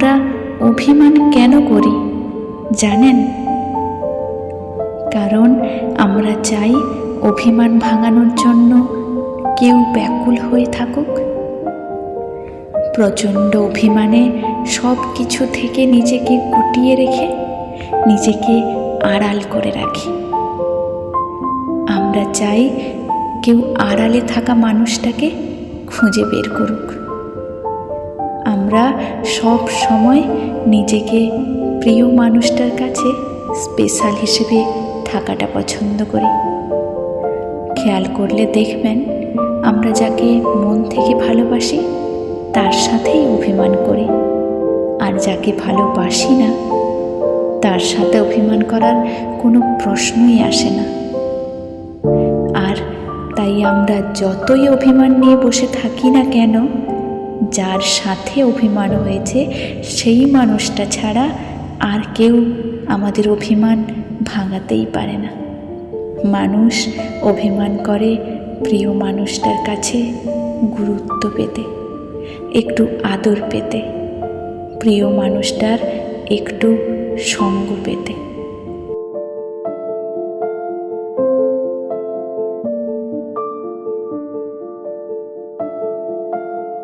আমরা অভিমান কেন করি, জানেন? কারণ আমরা চাই অভিমান ভাঙানোর জন্য কেউ ব্যাকুল হয়ে থাকুক। প্রচণ্ড অভিমানে সব কিছু থেকে নিজেকে গুটিয়ে রেখে নিজেকে আড়াল করে রাখি। আমরা চাই কেউ আড়ালে থাকা মানুষটাকে খুঁজে বের করুক। আমরা সব সময় নিজেকে প্রিয় মানুষটার কাছে স্পেশাল হিসেবে থাকাটা পছন্দ করি। খেয়াল করলে দেখবেন আমরা যাকে মন থেকে ভালোবাসি, তার সাথেই অভিমান করি। আর যাকে ভালোবাসি না, তার সাথে অভিমান করার কোনো প্রশ্নই আসে না। আর তাই আমরা যতই অভিমান নিয়ে বসে থাকি না কেন যার সাথে অভিমান হয়েছে, সেই মানুষটা ছাড়া আর কেউ আমাদের অভিমান ভাঙাতেই পারে না। মানুষ অভিমান করে প্রিয় মানুষটার কাছে গুরুত্ব পেতে, একটু আদর পেতে, প্রিয় মানুষটার একটু সঙ্গ পেতে।